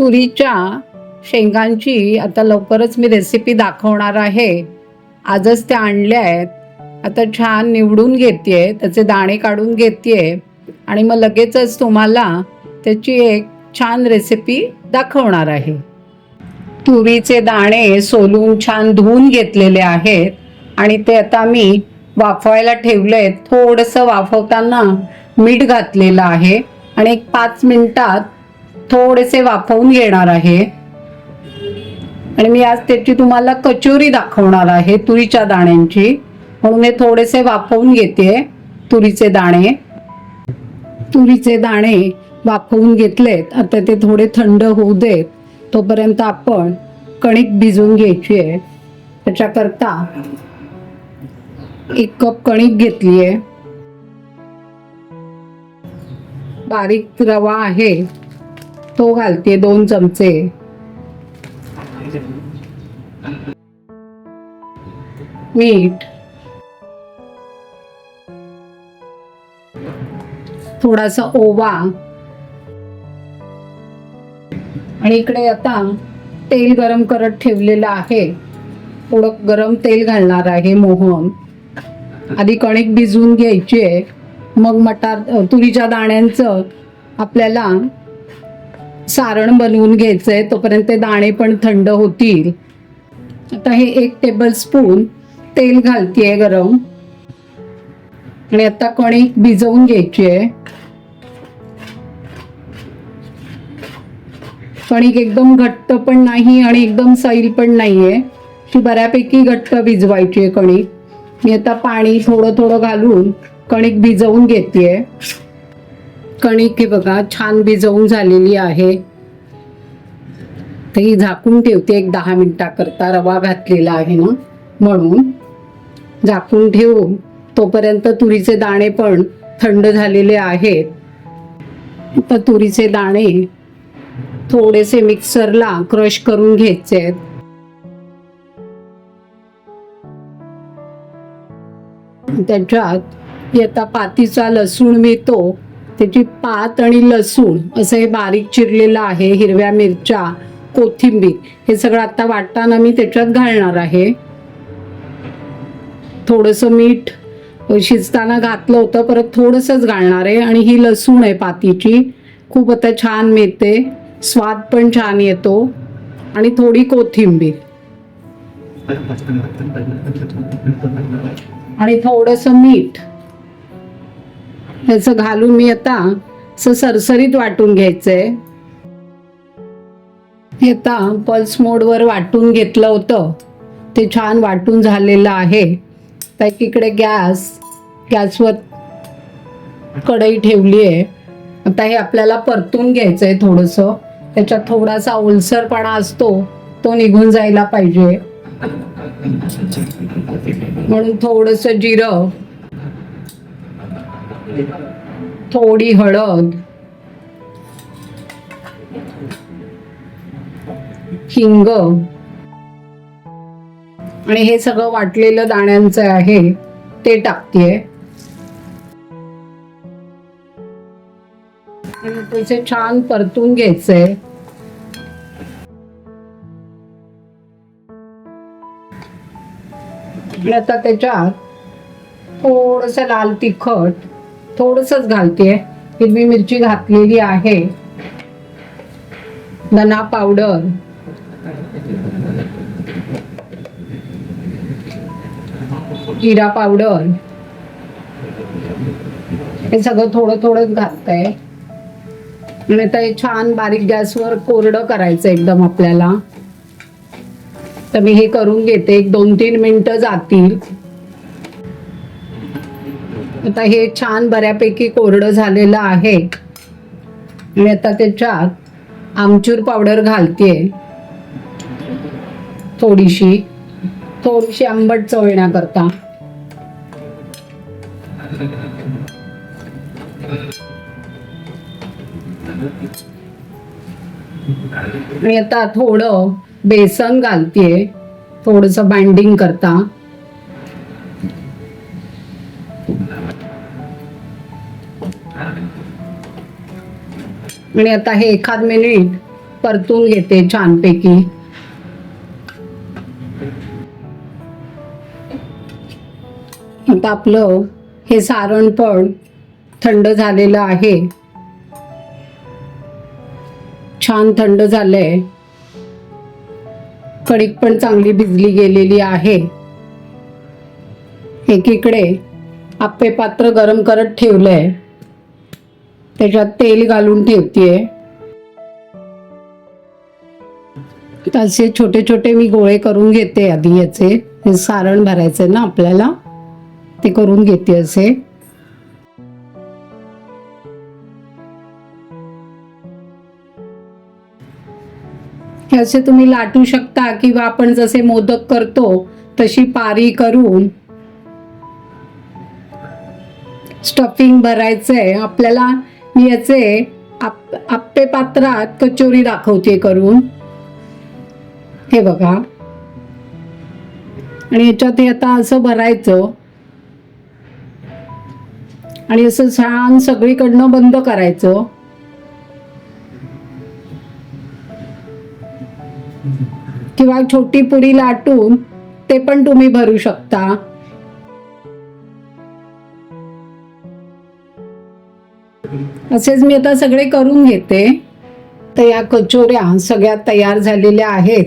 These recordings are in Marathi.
तुरीच्या शेंगांची आता लवकरच मी रेसिपी दाखवणार आहे. आजच त्या आणल्या आहेत. आता छान निवडून घेते त्याचे दाणे काढून घेते आणि मग लगेचच तुम्हाला त्याची एक छान रेसिपी दाखवणार आहे. तुरीचे दाणे सोलून छान धुवून घेतलेले आहेत आणि ते आता मी वाफवायला ठेवले थोडंसं वाफवताना मीठ घातलेलं आहे आणि एक पाच मिनिटात थोडेसे वाफवून घेणार आहे. आणि मी आज त्याची तुम्हाला कचोरी दाखवणार आहे तुरीच्या दाण्यांची. म्हणून हे थोडेसे वाफवून घेते तुरीचे दाणे. तुरीचे दाणे वाफवून घेतलेत. आता ते थोडे थंड होऊ देत. तोपर्यंत आपण कणिक भिजवून घ्यायची आहे. त्याच्याकरता एक कप कणिक घेतली आहे बारीक रवा आहे. तो घालते दोन चमचे. मीठ. थोडासा ओवा. आणि इकडे आता तेल गरम करत ठेवलेलं आहे. थोडं गरम तेल घालणार आहे मोहन. आधी कणिक भिजवून घ्यायची. आहे मग मटार तुरीच्या दाण्यांचं आपल्याला सारण बनवून घ्यायचं आहे तोपर्यंत ते दाणे पण थंड होतील. आता हे एक टेबल स्पून तेल घालतीये गरम. आणि आता कणिक भिजवून घ्यायची आहे कणिक एकदम घट्ट पण नाही आणि एकदम सैल पण नाहीये. ती बऱ्यापैकी घट्ट भिजवायची आहे कणिक. मी आता पाणी थोडं थोडं घालून कणिक भिजवून घेते कणिक हे बघा छान भिजवून झालेली आहे. तर ही झाकून ठेवते एक दहा मिनिटाकरता रवा घातलेला आहे ना म्हणून. झाकून ठेवून तोपर्यंत तुरीचे दाणे पण थंड झालेले आहेत. तर तुरीचे दाणे थोडेसे मिक्सरला क्रश करून घ्यायचे आहेत. त्याच्यात येता पातीचा लसूण मिळतो. त्याची पात आणि लसूण असं हे बारीक चिरलेलं आहे हिरव्या मिरच्या कोथिंबीर हे सगळं आता वाटताना मी त्याच्यात घालणार आहे. थोडंसं मीठ शिजताना घातलं होतं परत थोडंसंच घालणार आहे. आणि ही लसूण आहे पातीची. खूप आता छान मिळते. स्वाद पण छान येतो. आणि थोडी कोथिंबीर. आणि थोडंसं मीठ. ह्याचं घालून मी आता असं सरसरीत वाटून घ्यायचंय. हे आता पल्स मोडवर वाटून घेतलं होतं. ते छान वाटून झालेलं आहे. तर इकडे गॅस गॅसवर कढई ठेवली आहे. आता हे आपल्याला परतून घ्यायचं आहे थोडंसं. त्याच्यात थोडासा ओलसरपणा असतो तो निघून जायला पाहिजे. म्हणून थोडस जिरं. थोडी हळद. हिंग. आणि हे सगळं वाटलेलं दाण्यांचं आहे ते टाकतेय. त्याचे छान परतून घ्यायचंय. आता त्याच्यात थोडस लाल तिखट. थोडसच घालते हिरवी मिरची घातलेली आहे. धना पावडर. जिरा पावडर. हे सगळं थोडं थोडं घालतंय आणि आता हे छान बारीक गॅसवर कोरडं करायचं एकदम आपल्याला. तर मी हे करून घेते. एक दोन तीन मिनटं जातील. आता हे छान बऱ्यापैकी कोरडं झालेलं आहे. आणि आता त्याच्यात आमचूर पावडर घालते थोडीशी थोडीशी आंबट चव येण्याकरता. आता थोडं बेसन घालतेय. थोडस बाइंडिंग करता. आणि आता हे एखाद मिनिट परतून घेते छानपैकी. आता आपलं हे सारण पण थंड झालेलं आहे. छान थंड झालंय. कणिक पण चांगली भिजली गेलेली आहे. एकीकडे आप्पे पात्र गरम करत ठेवलंय. त्याच्यात तेल घालून ठेवतेय. तसे छोटे छोटे मी गोळे करून घेते आधी याचे. सारण भरायचे ना आपल्याला ते करून घेते असे. असे तुम्ही लाटू शकता किंवा आपण जसे मोदक करतो तशी पारी करून स्टफिंग भरायचंय. आपल्याला याचे आप आप्पे पात्रात कचोरी दाखवते करून. हे बघा. आणि याच्यात हे आता असं भरायचं. आणि असं छान सगळीकडनं बंद करायचं. किंवा छोटी पुडी लाटून ते पण तुम्ही भरू शकता. असेच मी आता सगळे करून घेते. तर या कचोऱ्या सगळ्या तयार झालेल्या आहेत.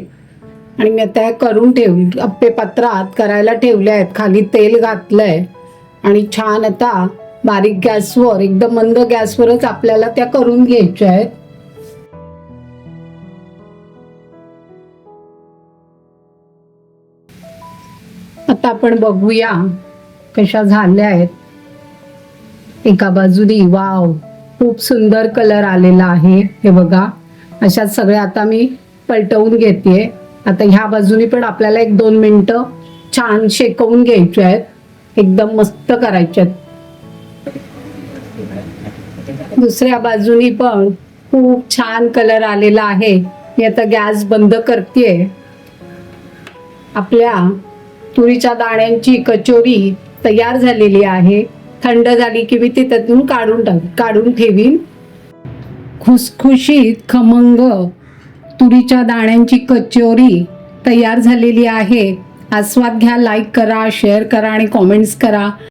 आणि मी आता करून ठेव अप्पे पात्रात करायला ठेवल्या आहेत. खाली तेल घातलंय. आणि छान आता बारीक गॅसवर एकदम मंद गॅसवरच आपल्याला त्या करून घ्यायच्या आहेत. आता आपण बघूया कशा झाल्या आहेत. एका बाजूने वाव खूप सुंदर कलर आलेला आहे. हे बघा. अशा सगळ्या आता मी पलटवून घेते आता ह्या बाजूनी पण आपल्याला एक दोन मिनटं छान शेकवून घ्यायचे आहेत. एकदम मस्त करायचे आहेत. दुसऱ्या बाजूनी पण खूप छान कलर आलेला आहे. मी आता गॅस बंद करते आपल्या तुरीच्या दाण्यांची कचोरी तयार झालेली आहे. थंड झाली की मी ती त्यातून काढून टाक काढून ठेवीन. खुसखुशीत खमंग तुरीच्या दाण्यांची कचोरी तयार झालेली आहे. आस्वाद घ्या लाईक करा शेअर करा आणि कॉमेंट्स करा.